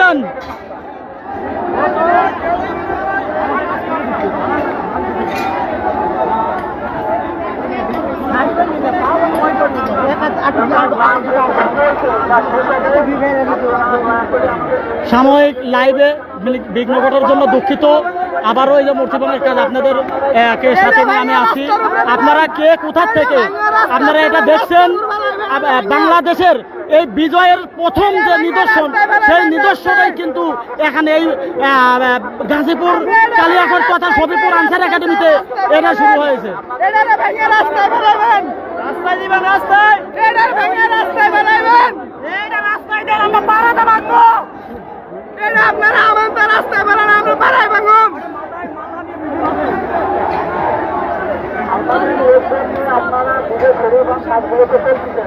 দেখছেন সাময়িক লাইভে বিঘ্ন- ঘটার জন্য দুঃখিত। আবারও এই যে মূর্তিবনের কাজ আপনাদের কে সাথে নিয়ে আমি আসছি আপনারা কে কোথার থেকে? আপনারা এটা দেখছেন? বাংলাদেশের এই বিজয়ের প্রথম যে নিদর্শন সেই নিদর্শনই কিন্তু এখানে এই গাজীপুর কালিয়াঘর তথা সবিপুর আনসার একাডেমিতে এটা শুরু হয়েছে। রাস্তায় রাস্তায় রাস্তায়। রাস্তায় রাস্তায় দিবেন রাস্তায় এটারে ভেঙে রাস্তায় বানাবেন এটা রাস্তায় দেন আমরা পাড়াতে ভাঙবো এটা আপনারা আমাদের রাস্তায় বানান আমরা পাড়ায় ভাঙব আপনারা বুঝে ফেরে এবং কাজগুলো করতেছেন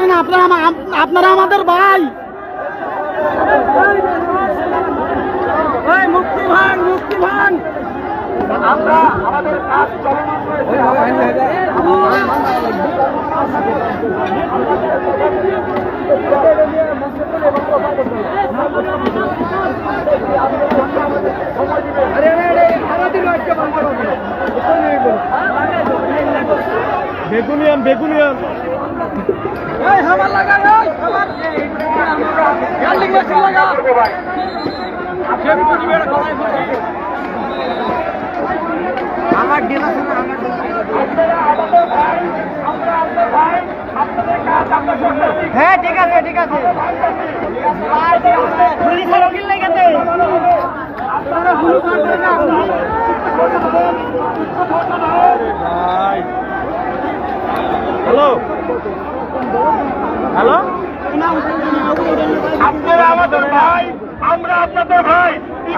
করেন আপনারা আপনারা আমাদের ভাই। বেগুনিয়াম বেগুনিয়াম। আমার হ্যাঁ ঠিক আছে ঠিক আছে। পুলিশ আর উকিল নাই গেছে। আপনারা হুলু করবেন না হ্যালো হ্যালো আপনারা আমাদের ভাই আমরা আপনাদের ভাই আনসারের সামনে আছি। আপনাদের যে চাওয়া সেটা হচ্ছে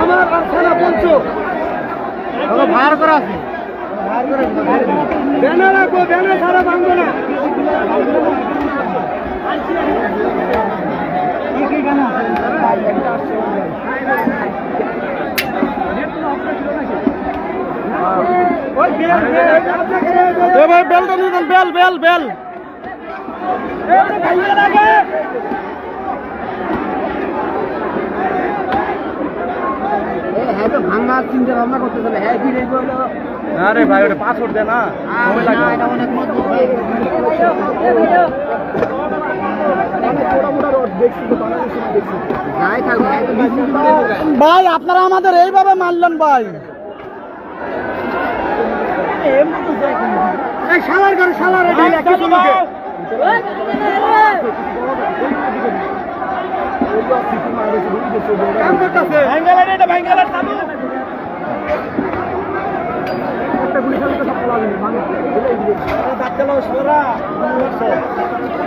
আমার থানা পঞ্চ ভার করা আছে? ব্যানার রাখব ব্যানার ছাড়া ভাঙবো না। বেলটা নিয়ে যান, বেল বেল বেল হ্যাঁ তো ভাঙা চিন্তা ভাবনা করতেছিল হ্যাঁ কি রেখে হলো আরে ভাই ওটা পাসওয়ার্ড দে না সময় লাগবে। এটা অনেক মজবুত হ্যাঁ। ভাই আপনারা আমাদের এইভাবে মারলেন ভাই ঘরে কাম করতেছে ভাঙ্গালার এটা ভাঙ্গালার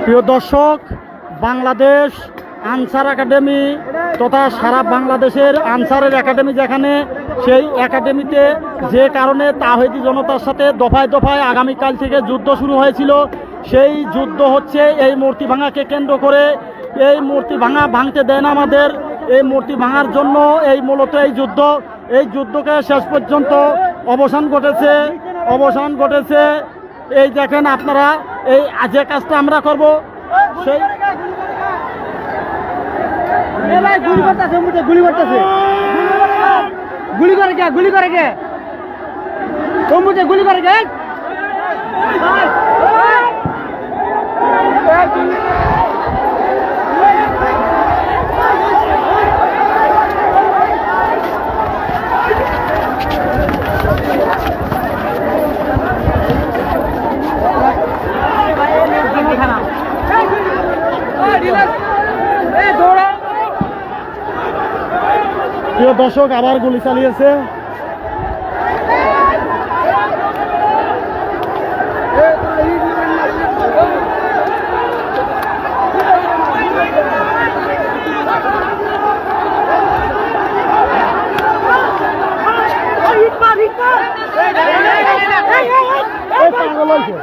প্রিয় দর্শক, বাংলাদেশ আনসার একাডেমি তথা সারা বাংলাদেশের আনসারের একাডেমি যেখানে, সেই একাডেমিতে যে কারণে তাহিদি জনতার সাথে দফায় দফায় আগামীকাল থেকে যুদ্ধ শুরু হয়েছিল, সেই যুদ্ধ হচ্ছে এই মূর্তি ভাঙাকে কেন্দ্র করে। এই মূর্তি ভাঙা ভাঙতে দেন আমাদের, এই মূর্তি ভাঙার জন্য এই মূলত এই যুদ্ধ। এই যুদ্ধকে শেষ পর্যন্ত অবসান ঘটেছে। অবসান ঘটেছে। এই দেখেন আপনারা, এই যে কাজটা আমরা করব, সেই গুলি করতেছে গুলি করতেছে। গুলি করে কে, গুলি করে কে? তম্বুতে গুলি করে দেন প্রিয় দর্শক আবার গুলি চালিয়েছে। এই পাগল হয়েছে।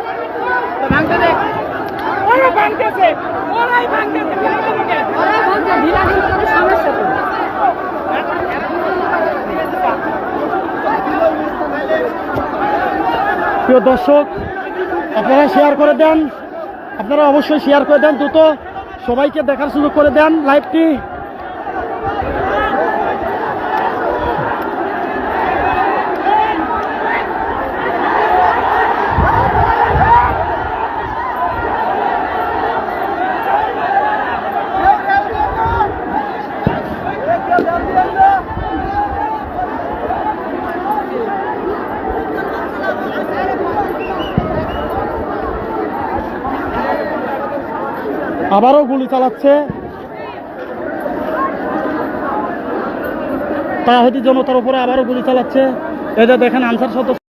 প্রিয় দর্শক, আপনারা শেয়ার করে দেন। আপনারা অবশ্যই শেয়ার করে দেন দ্রুত। সবাইকে দেখার সুযোগ করে দেন লাইভটি আবারও গুলি চালাচ্ছে। তাহিদি জনতার উপরে আবারও গুলি চালাচ্ছে। এটা দেখেন আনসার সদস্য